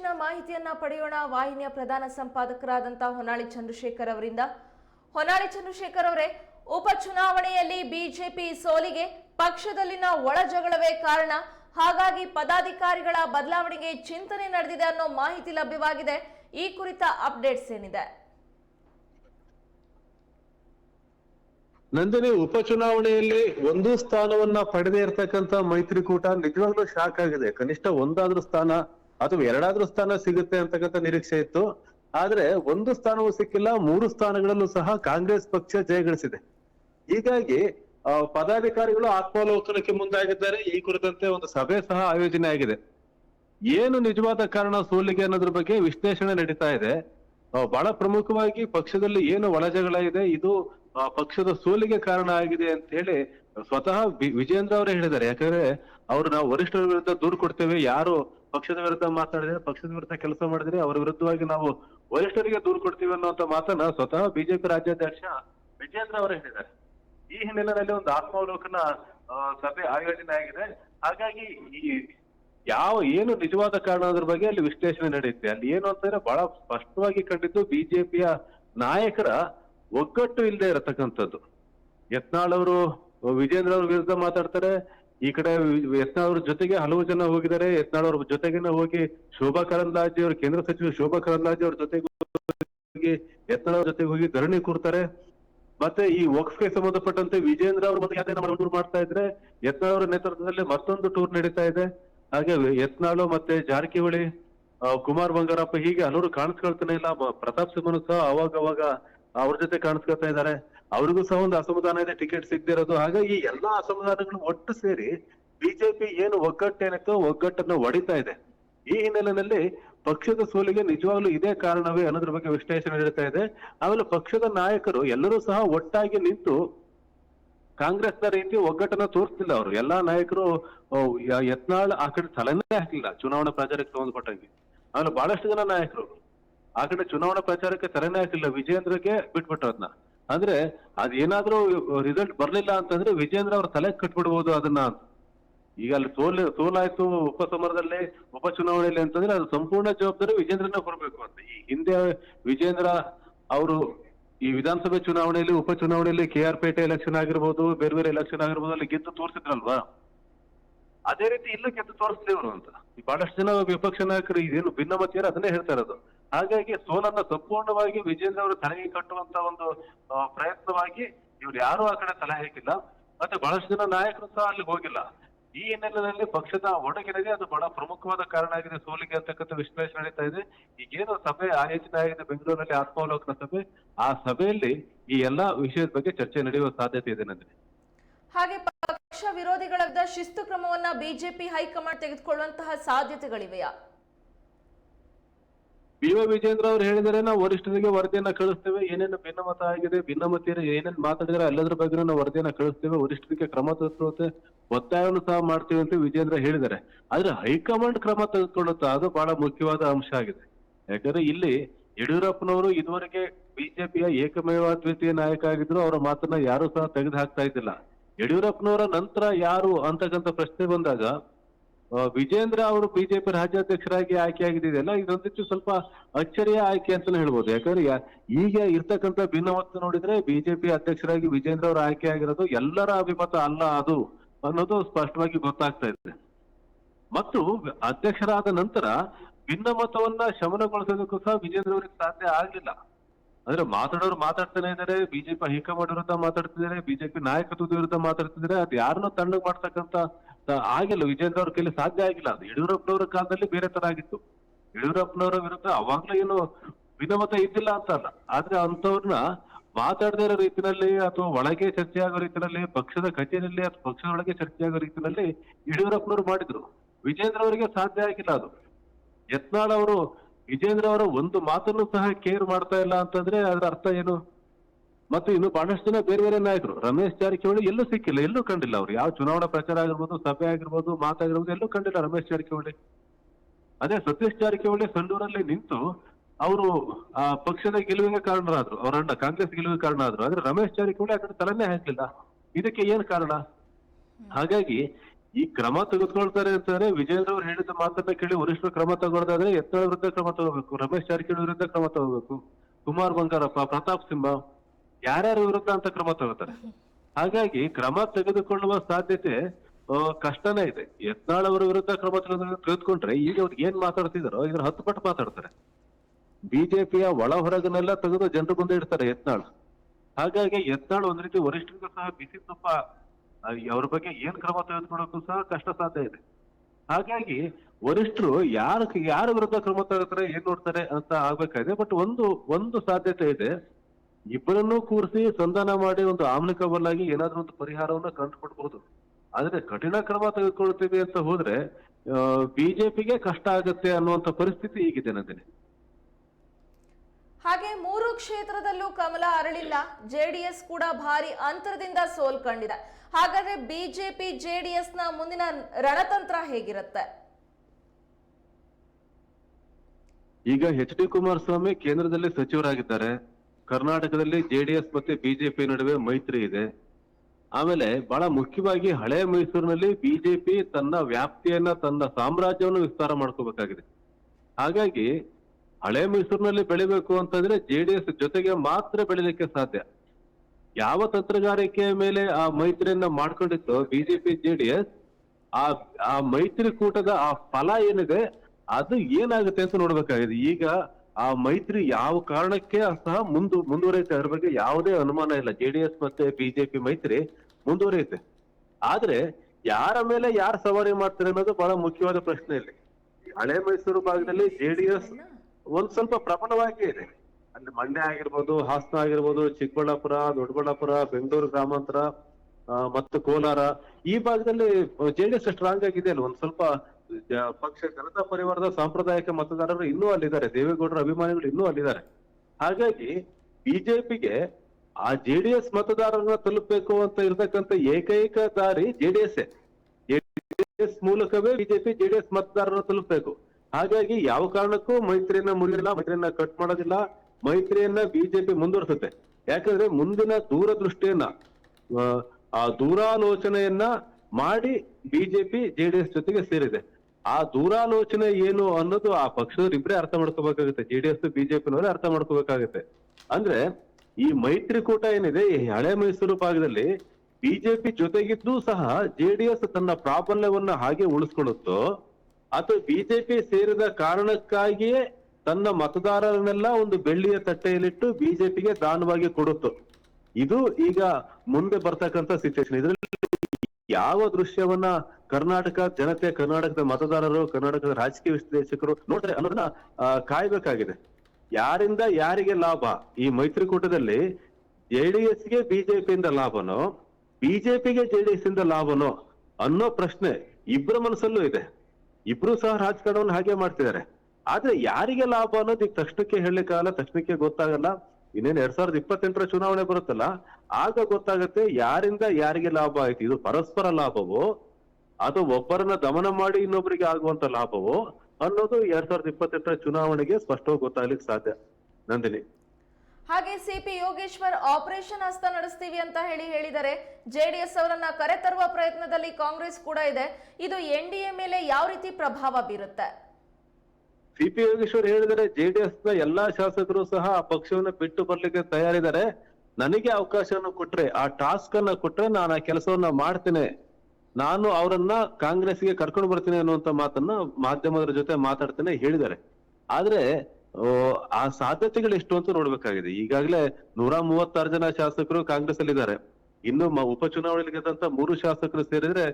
ಹೆಚ್ಚಿನ ಮಾಹಿತಿಯನ್ನ ಪಡೆಯೋಣ. ವಾಹಿನಿಯ ಪ್ರಧಾನ ಸಂಪಾದಕರಾದಂತಹ ಹೊನ್ನಾಳಿ ಚಂದ್ರಶೇಖರ್ ಅವರಿಂದ. ಹೊನ್ನಾಳಿ ಚಂದ್ರಶೇಖರ್ ಅವರೇ ಉಪಚುನಾವಣೆಯಲ್ಲಿ ಬಿಜೆಪಿ ಸೋಲಿಗೆ ಪಕ್ಷದಲ್ಲಿನ ಒಳಜಗಳವೇ ಕಾರಣ. ಹಾಗಾಗಿ ಪದಾಧಿಕಾರಿಗಳ ಬದಲಾವಣೆಗೆ ಚಿಂತನೆ ನಡೆದಿದೆ ಅನ್ನೋ ಮಾಹಿತಿ ಲಭ್ಯವಾಗಿದೆ. ಈ ಕುರಿತ ಅಪ್ಡೇಟ್ಸ್ ಏನಿದೆ? ನಂದಿನಿ ಉಪಚುನಾವಣೆಯಲ್ಲಿ ಒಂದು ಸ್ಥಾನವನ್ನ ಪಡೆದೇ ಇರತಕ್ಕಂತ ಮೈತ್ರಿಕೂಟ ನಿಜವಾಗ್ಲೂ ಶಾಕ್ ಆಗಿದೆ. ಕನಿಷ್ಠ ಒಂದಾದ್ರೂ ಸ್ಥಾನ ಅಥವಾ ಎರಡಾದ್ರೂ ಸ್ಥಾನ ಸಿಗುತ್ತೆ ಅಂತಕ್ಕಂಥ ನಿರೀಕ್ಷೆ ಇತ್ತು. ಆದ್ರೆ ಒಂದು ಸ್ಥಾನವೂ ಸಿಕ್ಕಿಲ್ಲ, ಮೂರು ಸ್ಥಾನಗಳಲ್ಲೂ ಸಹ ಕಾಂಗ್ರೆಸ್ ಪಕ್ಷ ಜಯಗಳಿಸಿದೆ ಹೀಗಾಗಿ ಪದಾಧಿಕಾರಿಗಳು ಆತ್ಮಾವಲೋಕನಕ್ಕೆ ಮುಂದಾಗಿದ್ದಾರೆ. ಈ ಕುರಿತಂತೆ ಒಂದು ಸಭೆ ಸಹ ಆಯೋಜನೆ ಆಗಿದೆ. ಏನು ನಿಜವಾದ ಕಾರಣ ಸೋಲಿಗೆ ಅನ್ನೋದ್ರ ಬಗ್ಗೆ ವಿಶ್ಲೇಷಣೆ ನಡೀತಾ ಇದೆ. ಬಹಳ ಪ್ರಮುಖವಾಗಿ ಪಕ್ಷದಲ್ಲಿ ಏನು ಒಳಜಗಳ ಇದೆ, ಇದು ಪಕ್ಷದ ಸೋಲಿಗೆ ಕಾರಣ ಆಗಿದೆ ಅಂತ ಹೇಳಿ ಸ್ವತಃ ವಿಜೇಂದ್ರ ಅವರೇ ಹೇಳಿದ್ದಾರೆ. ಯಾಕಂದ್ರೆ ಅವ್ರು ನಾವು ವರಿಷ್ಠರ ವಿರುದ್ಧ ದೂರು ಕೊಡ್ತೇವೆ, ಯಾರು ಪಕ್ಷದ ವಿರುದ್ಧ ಮಾತಾಡಿದ್ರೆ ಪಕ್ಷದ ವಿರುದ್ಧ ಕೆಲಸ ಮಾಡಿದ್ರೆ ಅವರ ವಿರುದ್ಧವಾಗಿ ನಾವು ವರಿಷ್ಠರಿಗೆ ದೂರು ಕೊಡ್ತೀವಿ ಅನ್ನುವಂತ ಮಾತನ್ನ ಸ್ವತಃ ಬಿಜೆಪಿ ರಾಜ್ಯಾಧ್ಯಕ್ಷ ವಿಜೇಂದ್ರ ಅವರೇ ಹೇಳಿದ್ದಾರೆ. ಈ ಹಿನ್ನೆಲೆಯಲ್ಲಿ ಒಂದು ಆತ್ಮಾವಲೋಕನ ಸಭೆ ಆಯೋಜನೆ ಆಗಿದೆ. ಹಾಗಾಗಿ ಈ ಯಾವ, ಏನು ನಿಜವಾದ ಕಾರಣ ಅದ್ರ ಬಗ್ಗೆ ಅಲ್ಲಿ ವಿಶ್ಲೇಷಣೆ ನಡೆಯುತ್ತೆ. ಅಲ್ಲಿ ಏನು ಅಂತಂದ್ರೆ ಬಹಳ ಸ್ಪಷ್ಟವಾಗಿ ಕಂಡಿದ್ದು ಬಿಜೆಪಿಯ ನಾಯಕರ ಒಗ್ಗಟ್ಟು ಇಲ್ಲದೆ ಇರತಕ್ಕಂಥದ್ದು. ಯತ್ನಾಳ್ ಅವರು ವಿಜೇಂದ್ರ ಅವ್ರ ವಿರುದ್ಧ ಮಾತಾಡ್ತಾರೆ. ಈ ಕಡೆ ಯತ್ನಾಳ್ ಅವ್ರ ಜೊತೆಗೆ ಹಲವು ಜನ ಹೋಗಿದ್ದಾರೆ. ಯತ್ನಾಳ್ ಅವ್ರ ಜೊತೆಗಿನ ಹೋಗಿ ಶೋಭಾ ಕರಂದ್ಲಾಜಿ ಅವ್ರ ಕೇಂದ್ರ ಸಚಿವ ಶೋಭಾ ಕರಂದ್ಲಾಜಿ ಅವ್ರ ಜೊತೆಗೆ ಹೋಗಿ ಯತ್ನಾಳ್ ಅವ್ರ ಜೊತೆಗೆ ಹೋಗಿ ಧರಣಿ ಕೂರ್ತಾರೆ. ಮತ್ತೆ ಈ ವಕ್ಫ್ಗೆ ಸಂಬಂಧಪಟ್ಟಂತೆ ವಿಜೇಂದ್ರ ಅವ್ರ ಮತ್ತೆ ಯಾವ್ದಾದ್ರು ಟೂರ್ ಮಾಡ್ತಾ ಇದ್ರೆ ಯತ್ನಾಳ್ ಅವರ ನೇತೃತ್ವದಲ್ಲಿ ಮತ್ತೊಂದು ಟೂರ್ ನಡೀತಾ ಇದೆ. ಹಾಗೆ ಯತ್ನಾಳು ಮತ್ತೆ ಜಾರಕಿಹೊಳಿ ಕುಮಾರ್ ಬಂಗಾರಪ್ಪ ಹೀಗೆ ಹಲವರು ಕಾಣಿಸ್ಕೊಳ್ತಾನೆ ಇಲ್ಲ. ಪ್ರತಾಪ್ ಸಿಂಹನು ಸಹ ಅವಾಗ ಅವಾಗ ಅವ್ರ ಜೊತೆ ಕಾಣಿಸ್ಕೊಳ್ತಾ ಇದ್ದಾರೆ. ಅವ್ರಿಗೂ ಸಹ ಒಂದು ಅಸಮಾಧಾನ ಇದೆ ಟಿಕೆಟ್ ಸಿಗದಿರೋದು. ಹಾಗಾಗಿ ಈ ಎಲ್ಲಾ ಅಸಮಾಧಾನಗಳು ಒಟ್ಟು ಸೇರಿ ಬಿಜೆಪಿ ಏನು ಒಗ್ಗಟ್ಟೇನಕ್ಕೋ ಒಗ್ಗಟ್ಟನ್ನು ಒಡಿತಾ ಇದೆ. ಈ ಹಿನ್ನೆಲೆಯಲ್ಲಿ ಪಕ್ಷದ ಸೋಲಿಗೆ ನಿಜವಾಗ್ಲೂ ಇದೇ ಕಾರಣವೇ ಅನ್ನೋದ್ರ ಬಗ್ಗೆ ವಿಶ್ಲೇಷಣೆ ನಡೀತಾ ಇದೆ. ಆಮೇಲೆ ಪಕ್ಷದ ನಾಯಕರು ಎಲ್ಲರೂ ಸಹ ಒಟ್ಟಾಗಿ ನಿಂತು ಕಾಂಗ್ರೆಸ್ನ ರೀತಿ ಒಗ್ಗಟ್ಟನ್ನ ತೋರಿಸ್ತಿಲ್ಲ ಅವರು. ಎಲ್ಲಾ ನಾಯಕರು ಯತ್ನಾಳ್ ಆ ಕಡೆ ತಲೆನೇ ಹಾಕಲಿಲ್ಲ ಚುನಾವಣಾ ಪ್ರಚಾರಕ್ಕೆ ಸಂಬಂಧಪಟ್ಟಂಗೆ. ಆಮೇಲೆ ಬಹಳಷ್ಟು ಜನ ನಾಯಕರು ಆ ಕಡೆ ಚುನಾವಣಾ ಪ್ರಚಾರಕ್ಕೆ ತಲೆನೇ ಹಾಕಿಲ್ಲ ವಿಜೇಂದ್ರಗೆ ಬಿಟ್ಬಿಟ್ರು ಅದನ್ನ ಅಂದ್ರೆ ಅದೇನಾದ್ರೂ ರಿಸಲ್ಟ್ ಬರ್ಲಿಲ್ಲ ಅಂತಂದ್ರೆ ವಿಜೇಂದ್ರ ಅವ್ರ ತಲೆ ಕಟ್ಬಿಡ್ಬೋದು ಅದನ್ನ ಈಗ ಅಲ್ಲಿ ಸೋಲ್ ಸೋಲಾಯ್ತು ಉಪಸಮರದಲ್ಲಿ, ಉಪಚುನಾವಣೆಯಲ್ಲಿ ಅಂತಂದ್ರೆ ಅದು ಸಂಪೂರ್ಣ ಜವಾಬ್ದಾರಿ ವಿಜೇಂದ್ರನ ಕೊಡ್ಬೇಕು ಅಂತ. ಈ ಹಿಂದೆ ವಿಜೇಂದ್ರ ಅವರು ಈ ವಿಧಾನಸಭೆ ಚುನಾವಣೆಯಲ್ಲಿ, ಉಪಚುನಾವಣೆಯಲ್ಲಿ ಕೆ ಆರ್ ಪೇಟೆ ಎಲೆಕ್ಷನ್ ಆಗಿರ್ಬೋದು, ಬೇರೆ ಬೇರೆ ಎಲೆಕ್ಷನ್ ಆಗಿರ್ಬೋದು, ಅಲ್ಲಿ ಗೆದ್ದು ತೋರಿಸಿದ್ರಲ್ವಾ? ಅದೇ ರೀತಿ ಇಲ್ಲೂ ಗೆದ್ದು ತೋರಿಸ್ಲಿ ಅವರು ಅಂತ. ಬಹಳಷ್ಟು ಜನ ವಿಪಕ್ಷ ನಾಯಕರು ಇದೇನು ಭಿನ್ನಮತೀಯರು ಅದನ್ನೇ ಹೇಳ್ತಾ ಇರೋದು. ಹಾಗಾಗಿ ಸೋಲನ್ನ ಸಂಪೂರ್ಣವಾಗಿ ವಿಜೇಂದ್ರ ಅವರು ತಲೆಗೆ ಕಟ್ಟುವಂತ ಒಂದು ಪ್ರಯತ್ನವಾಗಿ ಇವ್ರು ಯಾರು ಆ ಕಡೆ ತಲೆ ಹಾಕಿಲ್ಲ. ಮತ್ತೆ ಬಹಳಷ್ಟು ಜನ ನಾಯಕರು ಸಹ ಅಲ್ಲಿ ಹೋಗಿಲ್ಲ. ಈ ಹಿನ್ನೆಲೆಯಲ್ಲಿ ಪಕ್ಷದ ಒಡಗಿನಿಗೆ ಅದು ಬಹಳ ಪ್ರಮುಖವಾದ ಕಾರಣ ಆಗಿದೆ. ಸೋಲಿಗೆ ಅಂತಕ್ಕಂಥ ವಿಶ್ಲೇಷಣೆ ನಡೀತಾ ಇದೆ. ಈಗೇನು ಸಭೆ ಆಯೋಜನೆ ಆಗಿದೆ. ಬೆಂಗಳೂರಿನಲ್ಲಿ ಆತ್ಮಾವಲೋಕನ ಸಭೆ. ಆ ಸಭೆಯಲ್ಲಿ ಈ ಎಲ್ಲಾ ವಿಷಯದ ಬಗ್ಗೆ ಚರ್ಚೆ ನಡೆಯುವ ಸಾಧ್ಯತೆ ಇದೆ ನಂದಿನಿ. ಹಾಗೆ ಪಕ್ಷ ವಿರೋಧಿಗಳ ಶಿಸ್ತು ಕ್ರಮವನ್ನ ಬಿಜೆಪಿ ಹೈಕಮಾಂಡ್ ತೆಗೆದುಕೊಳ್ಳುವಂತಹ ಸಾಧ್ಯತೆಗಳಿವೆಯಾ? ಬಿ ವಿಜೇಂದ್ರ ಅವ್ರು ಹೇಳಿದರೆ ನಾವು ವರಿಷ್ಠರಿಗೆ ವರದಿಯನ್ನ ಕಳಿಸ್ತೇವೆ, ಏನೇನು ಭಿನ್ನಮತ ಆಗಿದೆ ಭಿನ್ನಮತೀಯರು ಏನೇನು ಮಾತಾಡಿದ್ರೆ ಎಲ್ಲದರ ಬಗ್ಗೆ ನಾವು ವರದಿಯನ್ನ ಕಳಿಸ್ತೇವೆ, ವರಿಷ್ಠರಿಗೆ ಕ್ರಮ ತೆಗೆದುಕೊಳ್ಳುತ್ತೆ, ಒತ್ತಾಯವನ್ನು ಸಹ ಮಾಡ್ತೀವಿ ಅಂತ ವಿಜೇಂದ್ರ ಹೇಳಿದ್ದಾರೆ. ಆದ್ರೆ ಹೈಕಮಾಂಡ್ ಕ್ರಮ ತೆಗೆದುಕೊಳ್ಳುತ್ತಾ, ಅದು ಬಹಳ ಮುಖ್ಯವಾದ ಅಂಶ ಆಗಿದೆ. ಯಾಕಂದ್ರೆ ಇಲ್ಲಿ ಯಡಿಯೂರಪ್ಪನವರು ಇದುವರೆಗೆ ಬಿಜೆಪಿಯ ಏಕಮೇವ ದ್ವಿತೀಯ ನಾಯಕ ಆಗಿದ್ರು, ಅವರ ಮಾತನ್ನ ಯಾರು ಸಹ ತೆಗೆದು ಹಾಕ್ತಾ ಇದ್ದಿಲ್ಲ. ಯಡಿಯೂರಪ್ಪನವರ ನಂತರ ಯಾರು ಅಂತಕ್ಕಂಥ ಪ್ರಶ್ನೆ ಬಂದಾಗ ವಿಜೇಂದ್ರ ಅವರು ಬಿಜೆಪಿ ರಾಜ್ಯಾಧ್ಯಕ್ಷರಾಗಿ ಆಯ್ಕೆ ಆಗಿದೆಯಲ್ಲ ಇದೊಂದಿಷ್ಟು ಸ್ವಲ್ಪ ಅಚ್ಚರಿಯ ಆಯ್ಕೆ ಅಂತಾನೆ ಹೇಳ್ಬೋದು. ಯಾಕಂದ್ರೆ ಈಗ ಇರ್ತಕ್ಕಂಥ ಭಿನ್ನಮತ ನೋಡಿದ್ರೆ ಬಿಜೆಪಿ ಅಧ್ಯಕ್ಷರಾಗಿ ವಿಜೇಂದ್ರ ಅವರು ಆಯ್ಕೆ ಆಗಿರೋದು ಎಲ್ಲರ ಅಭಿಮತ ಅಲ್ಲ ಅದು ಅನ್ನೋದು ಸ್ಪಷ್ಟವಾಗಿ ಗೊತ್ತಾಗ್ತಾ ಇದೆ. ಮತ್ತು ಅಧ್ಯಕ್ಷರಾದ ನಂತರ ಭಿನ್ನಮತವನ್ನ ಶಮನಗೊಳಿಸೋದಕ್ಕೂ ಸಹ ವಿಜೇಂದ್ರ ಅವರಿಗೆ ಸಾಧ್ಯ ಆಗ್ಲಿಲ್ಲ ಅಂದ್ರೆ ಮಾತಾಡೋರು ಮಾತಾಡ್ತಾನೆ ಇದ್ದಾರೆ, ಬಿಜೆಪಿ ಹೈಕಮಾಂಡ್ ವಿರುದ್ಧ ಮಾತಾಡ್ತಿದ್ದಾರೆ, ಬಿಜೆಪಿ ನಾಯಕತ್ವದ ವಿರುದ್ಧ ಮಾತಾಡ್ತಿದ್ದಾರೆ. ಅದು ಯಾರನ್ನ ತಣ್ಣಗ್ ಮಾಡ್ತಕ್ಕಂತ ಆಗಿಲ್ಲ. ವಿಜೇಂದ್ರ ಅವ್ರ ಕೈಲಿ ಸಾಧ್ಯ ಆಗಿಲ್ಲ. ಅದು ಯಡಿಯೂರಪ್ಪನವರ ಕಾಲದಲ್ಲಿ ಬೇರೆ ತರ ಆಗಿತ್ತು. ಯಡಿಯೂರಪ್ಪನವರ ವಿರುದ್ಧ ಅವಾಗ್ಲೂ ಏನು ವಿಧಮತ ಇದ್ದಿಲ್ಲ ಅಂತ ಅಲ್ಲ ಆದ್ರೆ ಅಂತವ್ರನ್ನ ಮಾತಾಡದೇ ಇರೋ ರೀತಿನಲ್ಲಿ ಅಥವಾ ಒಳಗೆ ಚರ್ಚೆ ಆಗೋ ರೀತಿಯಲ್ಲಿ ಪಕ್ಷದ ಕಚೇರಿಯಲ್ಲಿ ಅಥವಾ ಪಕ್ಷದ ಒಳಗೆ ಚರ್ಚೆ ಆಗೋ ರೀತಿಯಲ್ಲಿ ಯಡಿಯೂರಪ್ಪನವರು ಮಾಡಿದ್ರು. ವಿಜೇಂದ್ರ ಅವರಿಗೆ ಸಾಧ್ಯ ಆಗಿಲ್ಲ ಅದು. ಯತ್ನಾಳ್ ಅವರು ವಿಜೇಂದ್ರ ಅವರ ಒಂದು ಮಾತನ್ನು ಸಹ ಕೇರ್ ಮಾಡ್ತಾ ಇಲ್ಲ ಅಂತಂದ್ರೆ ಅದರ ಅರ್ಥ ಏನು? ಮತ್ತು ಇನ್ನು ಬಹಳಷ್ಟು ಜನ ಬೇರೆ ಬೇರೆ ನಾಯಕರು, ರಮೇಶ್ ಜಾರಕಿಹೊಳಿ ಎಲ್ಲೂ ಸಿಕ್ಕಿಲ್ಲ, ಎಲ್ಲೂ ಕಂಡಿಲ್ಲ ಅವ್ರು. ಯಾವ ಚುನಾವಣಾ ಪ್ರಚಾರ ಆಗಿರ್ಬೋದು, ಸಭೆ ಆಗಿರ್ಬೋದು, ಮಾತಾಗಿರ್ಬೋದು, ಎಲ್ಲೂ ಕಂಡಿಲ್ಲ ರಮೇಶ್ ಜಾರಕಿಹೊಳಿ. ಅದೇ ಸತೀಶ್ ಜಾರಕಿಹೊಳಿ ಸಂಡೂರಲ್ಲಿ ನಿಂತು ಅವರು, ಆ, ಪಕ್ಷದ ಗೆಲುವಿಗೆ ಕಾರಣರಾದ್ರು, ಅವರ ಅಣ್ಣ, ಕಾಂಗ್ರೆಸ್ ಗೆಲುವಿಗೆ ಕಾರಣ ಆದ್ರು ಆದ್ರೆ ರಮೇಶ್ ಜಾರಕಿಹೊಳಿ ಆ ಕಡೆ ತಲೆನೇ ಹಾಕ್ಲಿಲ್ಲ. ಇದಕ್ಕೆ ಏನ್ ಕಾರಣ? ಹಾಗಾಗಿ ಈ ಕ್ರಮ ತೆಗೆದುಕೊಳ್ತಾರೆ ಅಂತಾರೆ ವಿಜಯೇಂದ್ರ ಅವರು ಹೇಳಿದ ಮಾತನ್ನ ಕೇಳಿ ವರಿಷ್ಠ ಕ್ರಮ ತಗೊಳ್ಳೋದಾದ್ರೆ ಎತ್ತಳ ವಿರುದ್ಧ ಕ್ರಮ ತಗೋಬೇಕು, ರಮೇಶ್ ಜಾರಕಿಹೊಳಿ ವಿರುದ್ಧ ಕ್ರಮ ತಗೋಬೇಕು. ಕುಮಾರ್ ಬಂಗಾರಪ್ಪ, ಪ್ರತಾಪ್ ಸಿಂಹ ಯಾರ್ಯಾರ ವಿರುದ್ಧ ಅಂತ ಕ್ರಮ ತಗೋತಾರೆ. ಹಾಗಾಗಿ ಕ್ರಮ ತೆಗೆದುಕೊಳ್ಳುವ ಸಾಧ್ಯತೆ ಕಷ್ಟನೇ ಇದೆ. ಯತ್ನಾಳ್ ಅವರ ವಿರುದ್ಧ ಕ್ರಮ ತೆಗೆದು- ತೆಗೆದುಕೊಂಡ್ರೆ ಈಗ ಅವ್ರಿಗೆ ಏನ್ ಮಾತಾಡ್ತಿದಾರೋ, ಇದ್ರ ಹತ್ತು ಪಟ್ಟು ಮಾತಾಡ್ತಾರೆ. ಬಿಜೆಪಿಯ ಒಳ ಹೊರಗನ್ನೆಲ್ಲ ತೆಗೆದು ಜನರ ಮುಂದೆ ಇಡ್ತಾರೆ ಯತ್ನಾಳ್. ಹಾಗಾಗಿ ಯತ್ನಾಳ್ ಒಂದ್ ರೀತಿ ವರಿಷ್ಠರಿಗೂ ಸಹ ಬಿಸಿ ತುಪ್ಪ ಅವ್ರ ಬಗ್ಗೆ ಏನ್ ಕ್ರಮ ತೆಗೆದುಕೊಳ್ಳೋಕ್ಕೂ ಸಹ ಕಷ್ಟ ಸಾಧ್ಯ ಇದೆ. ಹಾಗಾಗಿ ವರಿಷ್ಠರು ಯಾರ ಯಾರ ವಿರುದ್ಧ ಕ್ರಮ ತಗೋತಾರೆ, ಏನ್ ನೋಡ್ತಾರೆ ಅಂತ ಆಗ್ಬೇಕಾಗಿದೆ. ಬಟ್ ಒಂದು ಒಂದು ಸಾಧ್ಯತೆ ಇದೆ. ಇಬ್ಬರನ್ನೂ ಕೂರಿಸಿ ಸಂಧಾನ ಮಾಡಿ ಒಂದು ಆಮ್ಲಿಕವಲ್ಲಾಗಿ ಏನಾದ್ರೂ ಒಂದು ಪರಿಹಾರವನ್ನ ಕಂಡುಕೊಡ್ಬಹುದು. ಆದ್ರೆ ಕಠಿಣ ಕ್ರಮ ತೆಗೆದುಕೊಳ್ತೀವಿ ಅಂತ ಹೋದ್ರೆ ಬಿಜೆಪಿಗೆ ಕಷ್ಟ ಆಗುತ್ತೆ ಅನ್ನುವಂತ ಪರಿಸ್ಥಿತಿ ಈಗಿದೆ ನಂದಿನಿ. ಹಾಗೆ ಮೂರು ಕ್ಷೇತ್ರದಲ್ಲೂ ಕಮಲ ಅರಳಿಲ್ಲ. ಜೆಡಿಎಸ್ ಕೂಡ ಭಾರಿ ಅಂತರದಿಂದ ಸೋಲ್ ಕಂಡಿದೆ ಹಾಗಾದ್ರೆ ಬಿಜೆಪಿ ಜೆಡಿಎಸ್ನ ಮುಂದಿನ ರಣತಂತ್ರ ಹೇಗಿರುತ್ತೆ? ಈಗ ಎಚ್ ಡಿ ಕುಮಾರಸ್ವಾಮಿ ಕೇಂದ್ರದಲ್ಲಿ ಸಚಿವರಾಗಿದ್ದಾರೆ. ಕರ್ನಾಟಕದಲ್ಲಿ ಜೆಡಿಎಸ್ ಮತ್ತೆ ಬಿಜೆಪಿ ನಡುವೆ ಮೈತ್ರಿ ಇದೆ. ಆಮೇಲೆ ಬಹಳ ಮುಖ್ಯವಾಗಿ ಹಳೆ ಮೈಸೂರಿನಲ್ಲಿ ಬಿಜೆಪಿ ತನ್ನ ವ್ಯಾಪ್ತಿಯನ್ನ, ತನ್ನ ಸಾಮ್ರಾಜ್ಯವನ್ನು ವಿಸ್ತಾರ ಮಾಡ್ಕೋಬೇಕಾಗಿದೆ. ಹಾಗಾಗಿ ಹಳೆ ಮೈಸೂರಿನಲ್ಲಿ ಬೆಳಿಬೇಕು ಅಂತಂದ್ರೆ ಜೆಡಿಎಸ್ ಜೊತೆಗೆ ಮಾತ್ರ ಬೆಳಿಲಿಕ್ಕೆ ಸಾಧ್ಯ. ಯಾವ ತಂತ್ರಗಾರಿಕೆಯ ಮೇಲೆ ಆ ಮೈತ್ರಿಯನ್ನ ಮಾಡ್ಕೊಂಡಿತ್ತು ಬಿಜೆಪಿ ಜೆಡಿಎಸ್ ಆ ಆ ಮೈತ್ರಿಕೂಟದ ಆ ಫಲ ಏನಿದೆ, ಅದು ಏನಾಗುತ್ತೆ ಅಂತ ನೋಡ್ಬೇಕಾಗಿದೆ. ಈಗ ಆ ಮೈತ್ರಿ ಯಾವ ಕಾರಣಕ್ಕೆ ಸಹ ಮುಂದು ಮುಂದುವರಿಯುತ್ತೆ? ಅದ್ರ ಬಗ್ಗೆ ಯಾವುದೇ ಅನುಮಾನ ಇಲ್ಲ. ಜೆಡಿಎಸ್ ಮತ್ತೆ ಬಿಜೆಪಿ ಮೈತ್ರಿ ಮುಂದುವರಿಯುತ್ತೆ. ಆದ್ರೆ ಯಾರ ಮೇಲೆ ಯಾರು ಸವಾರಿ ಮಾಡ್ತಾರೆ ಅನ್ನೋದು ಬಹಳ ಮುಖ್ಯವಾದ ಪ್ರಶ್ನೆ ಇಲ್ಲಿ. ಹಳೆ ಮೈಸೂರು ಭಾಗದಲ್ಲಿ ಜೆಡಿಎಸ್ ಒಂದ್ ಸ್ವಲ್ಪ ಪ್ರಬಲವಾಗಿ ಇದೆ. ಅಲ್ಲಿ ಮಂಡ್ಯ ಆಗಿರ್ಬೋದು, ಹಾಸನ ಆಗಿರ್ಬೋದು, ಚಿಕ್ಕಬಳ್ಳಾಪುರ, ದೊಡ್ಡಬಳ್ಳಾಪುರ, ಬೆಂಗಳೂರು, ಗ್ರಾಮಾಂತರ ಮತ್ತು ಕೋಲಾರ. ಈ ಭಾಗದಲ್ಲಿ ಜೆಡಿಎಸ್ ಸ್ಟ್ರಾಂಗ್ ಆಗಿದೆ ಅಲ್ಲ ಒಂದ್ ಸ್ವಲ್ಪ ಜ- ಪಕ್ಷ ಜನತಾ ಪರಿವಾರದ ಸಾಂಪ್ರದಾಯಿಕ ಮತದಾರರು ಇನ್ನೂ ಅಲ್ಲಿದ್ದಾರೆ. ದೇವೇಗೌಡರ ಅಭಿಮಾನಿಗಳು ಇನ್ನೂ ಅಲ್ಲಿದ್ದಾರೆ. ಹಾಗಾಗಿ ಬಿಜೆಪಿಗೆ ಆ ಜೆಡಿಎಸ್ ಮತದಾರರನ್ನ ತಲುಪಬೇಕು ಅಂತ ಇರತಕ್ಕಂತ ಏಕೈಕ ದಾರಿ ಜೆಡಿಎಸ್ ಜೆಡಿಎಸ್ ಮೂಲಕವೇ ಬಿಜೆಪಿ ಜೆಡಿಎಸ್ ಮತದಾರರನ್ನ ತಲುಪಬೇಕು. ಹಾಗಾಗಿ ಯಾವ ಕಾರಣಕ್ಕೂ ಮೈತ್ರಿಯನ್ನ ಮುರಿದಿಲ್ಲ ಮೈತ್ರಿಯನ್ನ ಕಟ್ ಮಾಡೋದಿಲ್ಲ ಮೈತ್ರಿಯನ್ನ ಬಿಜೆಪಿ ಮುಂದುವರಿಸುತ್ತೆ. ಯಾಕಂದ್ರೆ ಮುಂದಿನ ದೂರದೃಷ್ಟಿಯನ್ನ ಆ, ಆ ದೂರಾಲೋಚನೆಯನ್ನ ಮಾಡಿ ಬಿಜೆಪಿ ಜೆಡಿಎಸ್ ಜೊತೆಗೆ ಸೇರಿದೆ. ಆ ದೂರಾಲೋಚನೆ ಏನು ಅನ್ನೋದು ಆ ಪಕ್ಷದವ್ರು ಇಬ್ಬರೇ ಅರ್ಥ ಮಾಡ್ಕೋಬೇಕಾಗುತ್ತೆ. ಜೆಡಿಎಸ್ ಬಿಜೆಪಿನವರೇ ಅರ್ಥ ಮಾಡ್ಕೋಬೇಕಾಗುತ್ತೆ. ಅಂದ್ರೆ ಈ ಮೈತ್ರಿಕೂಟ ಏನಿದೆ, ಈ ಹಳೆ ಮೈಸೂರು ಭಾಗದಲ್ಲಿ ಬಿಜೆಪಿ ಜೊತೆಗಿದ್ದು ಸಹ ಜೆಡಿಎಸ್ ತನ್ನ ಪ್ರಾಬಲ್ಯವನ್ನ ಹಾಗೆ ಉಳಿಸ್ಕೊಳ್ಳುತ್ತೋ, ಅಥವಾ ಬಿಜೆಪಿ ಸೇರಿದ ಕಾರಣಕ್ಕಾಗಿಯೇ ತನ್ನ ಮತದಾರರನ್ನೆಲ್ಲ ಒಂದು ಬೆಳ್ಳಿಯ ತಟ್ಟೆಯಲ್ಲಿಟ್ಟು ಬಿಜೆಪಿಗೆ ದಾನವಾಗಿ ಕೊಡುತ್ತೋ. ಇದು ಈಗ ಮುಂದೆ ಬರ್ತಕ್ಕಂಥ ಸಿಚುವೇಶನ್ ಇದರಲ್ಲಿ ಯಾವ ದೃಶ್ಯವನ್ನ ಕರ್ನಾಟಕ ಜನತೆ, ಕರ್ನಾಟಕದ ಮತದಾರರು, ಕರ್ನಾಟಕದ ರಾಜಕೀಯ ವಿಶ್ಲೇಷಕರು ನೋಡ್ತಾರೆ ಅನ್ನೋದನ್ನ ಕಾಯ್ಬೇಕಾಗಿದೆ. ಯಾರಿಂದ ಯಾರಿಗೆ ಲಾಭ? ಈ ಮೈತ್ರಿಕೂಟದಲ್ಲಿ ಜೆಡಿಎಸ್ಗೆ ಬಿಜೆಪಿಯಿಂದ ಲಾಭನೋ ಬಿಜೆಪಿಗೆ ಜೆಡಿಎಸ್ ಇಂದ ಲಾಭನೋ ಅನ್ನೋ ಪ್ರಶ್ನೆ ಇಬ್ಬರ ಮನಸ್ಸಲ್ಲೂ ಇದೆ. ಇಬ್ರು ಸಹ ರಾಜಕಾರಣವನ್ನು ಹಾಗೆ ಮಾಡ್ತಿದ್ದಾರೆ. ಆದ್ರೆ ಯಾರಿಗೆ ಲಾಭ ಅನ್ನೋದು ಈಗ ತಕ್ಷಣಕ್ಕೆ ಹೇಳಲಿಕ್ಕಾಗಲ್ಲ, ತಕ್ಷಣಕ್ಕೆ ಗೊತ್ತಾಗಲ್ಲ. ಇನ್ನೇನ್ ಎರಡ್ ಸಾವಿರದ ಇಪ್ಪತ್ತೆಂಟರ ಚುನಾವಣೆ ಬರುತ್ತಲ್ಲ, ಆಗ ಗೊತ್ತಾಗತ್ತೆ ಯಾರಿಂದ ಯಾರಿಗೆ ಲಾಭ ಆಯ್ತು. ಇದು ಪರಸ್ಪರ ಲಾಭವೋ ಅಥವಾ ಒಬ್ಬರನ್ನ ದಮನ ಮಾಡಿ ಇನ್ನೊಬ್ಬರಿಗೆ ಆಗುವಂತ ಲಾಭವೋ ಅನ್ನೋದು ಎರಡ್ ಸಾವಿರದ ಇಪ್ಪತ್ತೆಂಟರ ಚುನಾವಣೆಗೆ ಸ್ಪಷ್ಟವಾಗಿ ಗೊತ್ತಾಗ್ಲಿಕ್ಕೆ ಸಾಧ್ಯ. ನಂದಿನಿ. ಹಾಗೆ ಸಿಪಿ ಯೋಗೇಶ್ವರ್ ಆಪರೇಷನ್ ಹಸ್ತ ನಡೆಸ್ತೀವಿ ಅಂತ ಹೇಳಿ ಹೇಳಿದರೆ ಜೆಡಿಎಸ್ ಅವರನ್ನ ಕರೆತರುವ ಪ್ರಯತ್ನದಲ್ಲಿ ಕಾಂಗ್ರೆಸ್ ಕೂಡ ಇದೆ. ಇದು ಎನ್ ಡಿ ಮೇಲೆ ಯಾವ ರೀತಿ ಪ್ರಭಾವ ಬೀರುತ್ತೆ? ಸಿ ಪಿ ಯೋಗೇಶ್ವರ್ ಹೇಳಿದರೆ ಜೆಡಿಎಸ್ನ ಎಲ್ಲಾ ಶಾಸಕರು ಸಹ ಆ ಪಕ್ಷವನ್ನ ಬಿಟ್ಟು ಬರ್ಲಿಕ್ಕೆ ತಯಾರಿದ್ದಾರೆ. ನನಗೆ ಅವಕಾಶವನ್ನು ಕೊಟ್ರೆ ಆ ಟಾಸ್ಕ್ ಅನ್ನ ಕೊಟ್ರೆ ನಾನು ಆ ಕೆಲಸವನ್ನ ಮಾಡ್ತೇನೆ. ನಾನು ಅವರನ್ನ ಕಾಂಗ್ರೆಸ್ಗೆ ಕರ್ಕೊಂಡು ಬರ್ತೀನಿ ಅನ್ನುವಂತ ಮಾತನ್ನ ಮಾಧ್ಯಮದ ಜೊತೆ ಮಾತಾಡ್ತೇನೆ ಹೇಳಿದ್ದಾರೆ. ಆದ್ರೆ ಆ, ಆ ಸಾಧ್ಯತೆಗಳು ಎಷ್ಟು ಅಂತ ನೋಡ್ಬೇಕಾಗಿದೆ. ಈಗಾಗಲೇ ನೂರ ಮೂವತ್ತಾರು ಜನ ಶಾಸಕರು ಕಾಂಗ್ರೆಸ್ ಅಲ್ಲಿ ಇದ್ದಾರೆ ಇನ್ನು ಉಪಚುನಾವಣೆಯಲ್ಲಿ ಗೆದ್ದಂತ ಮೂರು ಶಾಸಕರು ಸೇರಿದ್ರೆ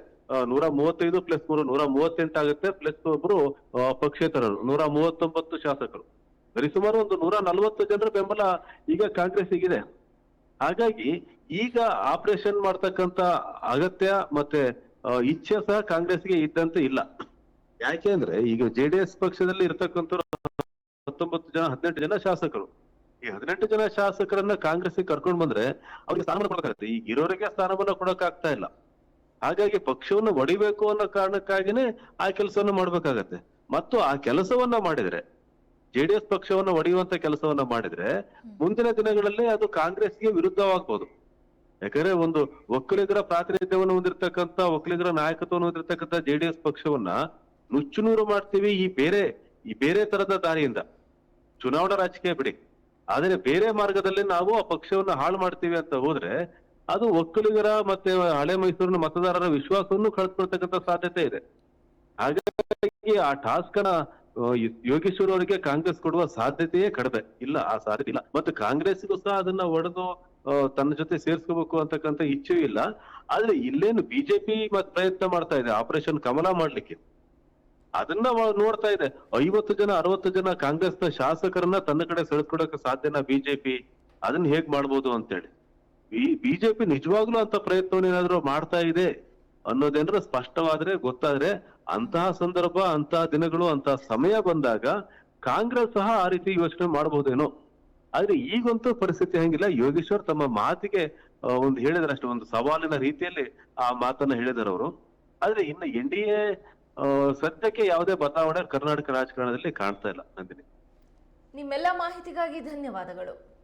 ನೂರ ಮೂವತ್ತೈದು ಪ್ಲಸ್ ಮೂರು ನೂರ ಮೂವತ್ತೆಂಟು ಆಗುತ್ತೆ ಪ್ಲಸ್ ಒಬ್ರು ಪಕ್ಷೇತರರು ನೂರ ಮೂವತ್ತೊಂಬತ್ತು ಶಾಸಕರು ಸರಿಸುಮಾರು ಒಂದು ನೂರ ನಲವತ್ತು ಜನರ ಬೆಂಬಲ ಈಗ ಕಾಂಗ್ರೆಸ್ ಇದೆ ಹಾಗಾಗಿ ಈಗ ಆಪರೇಷನ್ ಮಾಡ್ತಕ್ಕಂತ ಅಗತ್ಯ ಮತ್ತೆ ಇಚ್ಛೆ ಸಹ ಕಾಂಗ್ರೆಸ್ಗೆ ಇದ್ದಂತೆ ಇಲ್ಲ. ಯಾಕೆಂದ್ರೆ ಈಗ ಜೆಡಿಎಸ್ ಪಕ್ಷದಲ್ಲಿ ಇರ್ತಕ್ಕಂಥ ಹತ್ತೊಂಬತ್ತು ಜನ, ಹದಿನೆಂಟು ಜನ ಶಾಸಕರು. ಈ ಹದಿನೆಂಟು ಜನ ಶಾಸಕರನ್ನ ಕಾಂಗ್ರೆಸ್ ಕರ್ಕೊಂಡು ಬಂದ್ರೆ ಅವ್ರಿಗೆ ಸ್ಥಾನಮಾನ ಕೊಡಕ್ಕಾಗತ್ತೆ. ಈಗ ಇರೋರಿಗೆ ಸ್ಥಾನಮಾನ ಕೊಡಕ್ ಆಗ್ತಾ ಇಲ್ಲ. ಹಾಗಾಗಿ ಪಕ್ಷವನ್ನು ಒಡಿಬೇಕು ಅನ್ನೋ ಕಾರಣಕ್ಕಾಗಿನೇ ಆ ಕೆಲಸವನ್ನ ಮಾಡ್ಬೇಕಾಗತ್ತೆ. ಮತ್ತು ಆ ಕೆಲಸವನ್ನ ಮಾಡಿದ್ರೆ ಜೆಡಿಎಸ್ ಪಕ್ಷವನ್ನ ಒಡೆಯುವಂತ ಕೆಲಸವನ್ನ ಮಾಡಿದ್ರೆ ಮುಂದಿನ ದಿನಗಳಲ್ಲಿ ಅದು ಕಾಂಗ್ರೆಸ್ಗೆ ವಿರುದ್ಧವಾಗ್ಬೋದು. ಯಾಕಂದ್ರೆ ಒಂದು ಒಕ್ಕಲಿಗರ ಪ್ರಾತಿನಿಧ್ಯವನ್ನು ಹೊಂದಿರತಕ್ಕಂತ ಒಕ್ಕಲಿಗರ ನಾಯಕತ್ವವನ್ನು ಹೊಂದಿರತಕ್ಕಂತ ಜೆಡಿಎಸ್ ಪಕ್ಷವನ್ನ ನುಚ್ಚುನೂರು ಮಾಡ್ತೀವಿ ಈ ಬೇರೆ ಈ ಬೇರೆ ತರದ ದಾರಿಯಿಂದ. ಚುನಾವಣಾ ರಾಜಕೀಯ ಬಿಡಿ. ಆದ್ರೆ ಬೇರೆ ಮಾರ್ಗದಲ್ಲಿ ನಾವು ಆ ಪಕ್ಷವನ್ನ ಹಾಳು ಮಾಡ್ತೀವಿ ಅಂತ ಹೋದ್ರೆ ಅದು ಒಕ್ಕಲಿಗರ ಮತ್ತೆ ಹಳೆ ಮೈಸೂರಿನ ಮತದಾರರ ವಿಶ್ವಾಸವನ್ನು ಕಳೆದುಕೊಳ್ತಕ್ಕಂಥ ಸಾಧ್ಯತೆ ಇದೆ. ಹಾಗಾಗಿ ಆ ಟಾಸ್ಕ್ ಅನ್ನ ಯೋಗೇಶ್ವರ್ ಅವರಿಗೆ ಕಾಂಗ್ರೆಸ್ ಕೊಡುವ ಸಾಧ್ಯತೆಯೇ ಕಡಿಮೆ. ಇಲ್ಲ, ಆ ಸಾಧ್ಯತೆ ಇಲ್ಲ. ಮತ್ತೆ ಕಾಂಗ್ರೆಸ್ಗೂ ಸಹ ಅದನ್ನ ಒಡೆದು ತನ್ನ ಜೊತೆ ಸೇರ್ಸ್ಕೋಬೇಕು ಅಂತಕ್ಕಂಥ ಇಚ್ಛೆಯೂ ಇಲ್ಲ. ಆದ್ರೆ ಇಲ್ಲೇನು ಬಿಜೆಪಿ ಮತ್ತೆ ಪ್ರಯತ್ನ ಮಾಡ್ತಾ ಇದೆ. ಆಪರೇಷನ್ ಕಮಲ ಮಾಡ್ಲಿಕ್ಕೆ. ಅದನ್ನ ನೋಡ್ತಾ ಇದೆ. ಐವತ್ತು ಜನ, ಅರವತ್ತು ಜನ ಕಾಂಗ್ರೆಸ್ನ ಶಾಸಕರನ್ನ ತನ್ನ ಕಡೆ ಸೆಳೆದ್ಕೊಡಕ್ ಸಾಧ್ಯನಾ ಬಿಜೆಪಿ? ಅದನ್ನ ಹೇಗ್ ಮಾಡ್ಬೋದು ಅಂತೇಳಿ. ಈ ಬಿಜೆಪಿ ನಿಜವಾಗ್ಲೂ ಅಂತ ಪ್ರಯತ್ನವನ್ನ ಏನಾದ್ರು ಮಾಡ್ತಾ ಇದೆ ಅನ್ನೋದೇನ್ರ ಸ್ಪಷ್ಟವಾದ್ರೆ, ಗೊತ್ತಾದ್ರೆ ಅಂತಹ ಸಂದರ್ಭ, ಅಂತಹ ದಿನಗಳು, ಅಂತಹ ಸಮಯ ಬಂದಾಗ ಕಾಂಗ್ರೆಸ್ ಸಹ ಆ ರೀತಿ ಯೋಚನೆ ಮಾಡಬಹುದೇನೋ ಆದ್ರೆ ಈಗಂತೂ ಪರಿಸ್ಥಿತಿ ಹಂಗಿಲ್ಲ. ಯೋಗೇಶ್ವರ್ ತಮ್ಮ ಮಾತಿಗೆ ಒಂದು ಹೇಳಿದಾರೆ ಅಷ್ಟೇ ಒಂದು ಸವಾಲಿನ ರೀತಿಯಲ್ಲಿ ಆ ಮಾತನ್ನ ಹೇಳಿದಾರೆ ಅವರು ಆದ್ರೆ ಇನ್ನು ಎನ್ ಡಿ ಎ ಸದ್ಯಕ್ಕೆ ಯಾವುದೇ ಬದಲಾವಣೆ ಕರ್ನಾಟಕ ರಾಜಕಾರಣದಲ್ಲಿ ಕಾಣ್ತಾ ಇಲ್ಲ ನಂದಿನಿ. ನಿಮ್ಮೆಲ್ಲ ಮಾಹಿತಿಗಾಗಿ ಧನ್ಯವಾದಗಳು.